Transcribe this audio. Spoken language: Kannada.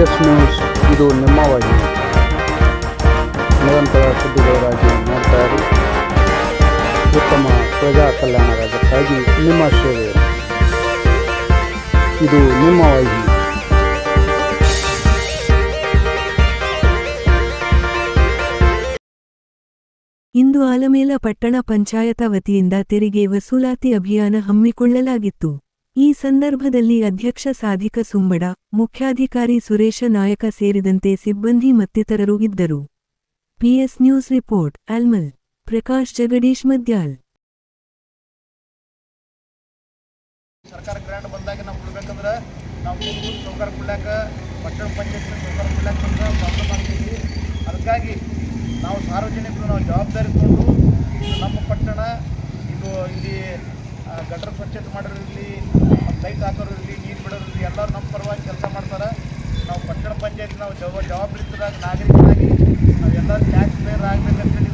S news. ಇದು ನಿಮ್ಮ ವಾಹಿನಿ ನಿರಂತರ ಸುದ್ದಿಗಳಿಗಾಗಿ ನೋಡ್ತಾ ಇರಿ. ಉತ್ತಮ ಪ್ರಜಾ ಕಲ್ಯಾಣ ನಿಮ್ಮ ಸೇವೆ. ಇದು ನಿಮ್ಮ ವಾಹಿನಿ ಇಂದು ಆಲಮೇಲ ಪಟ್ಟಣ ಪಂಚಾಯತ ವತಿಯಿಂದ ತೆರಿಗೆ ವಸೂಲಾತಿ ಅಭಿಯಾನ ಹಮ್ಮಿಕೊಳ್ಳಲಾಗಿತ್ತು. ಈ ಸಂದರ್ಭದಲ್ಲಿ ಅಧ್ಯಕ್ಷ ಸಾಧಿಕ ಸುಂಬಡ, ಮುಖ್ಯಾಧಿಕಾರಿ ಸುರೇಶ ನಾಯಕ ಸೇರಿದಂತೆ ಸಿಬ್ಬಂದಿ ಮತ್ತಿತರರು ಇದ್ದರು. PS news report Almal Prakash Jagadish Madyal ಸರ್ಕಾರ ಗ್ರ್ಯಾಂಡ್ ಬಂದಾಗ ನಾವು ಕೊಡ್ಬೇಕಂದ್ರೆ ನಾವು ಸೌಕರ್ಯ ಕೊಡ್ಲಾಕ ಪಟ್ಟಣ ಪಂಚಾಯತ್ ಸೌಕರ್ಯ ಕೊಡ್ಲಾಕ ಪ್ರಾಬ್ಲಮ್ ಆಗ್ತೀವಿ ಅದಕ್ಕಾಗಿ ನಾವು ಸಾರ್ವಜನಿಕರು ನಾವು ಜವಾಬ್ದಾರಿ ತಗೊಂಡು ನಮ್ಮ ಪಟ್ಟಣ ಇದು ಇಲ್ಲಿ ಆ, ಗಟರ ಸ್ವಚ್ಛತೆ ಮಾಡೋರಿರಲಿ, ಲೈಟ್ ಹಾಕೋರಿರಲಿ, ನೀರು ಬಿಡೋರಿರಲಿ, ಎಲ್ಲರೂ ನಮ್ಮ ಪರವಾಗಿ ಕೆಲಸ ಮಾಡ್ತಾರೆ. ನಾವು ಪಟ್ಟಣ ಪಂಚಾಯತ್ ನಾವು ಜವಾಬ್ದಾರಿ ಜವಾಬ್ದಾರಿತರಾಗಿ ನಾಗರಿಕರಾಗಿ ನಾವು ಎಲ್ಲರೂ ಟ್ಯಾಕ್ಸ್ ಪೇಯರ್ ಆಗಬೇಕಂತೇಳಿ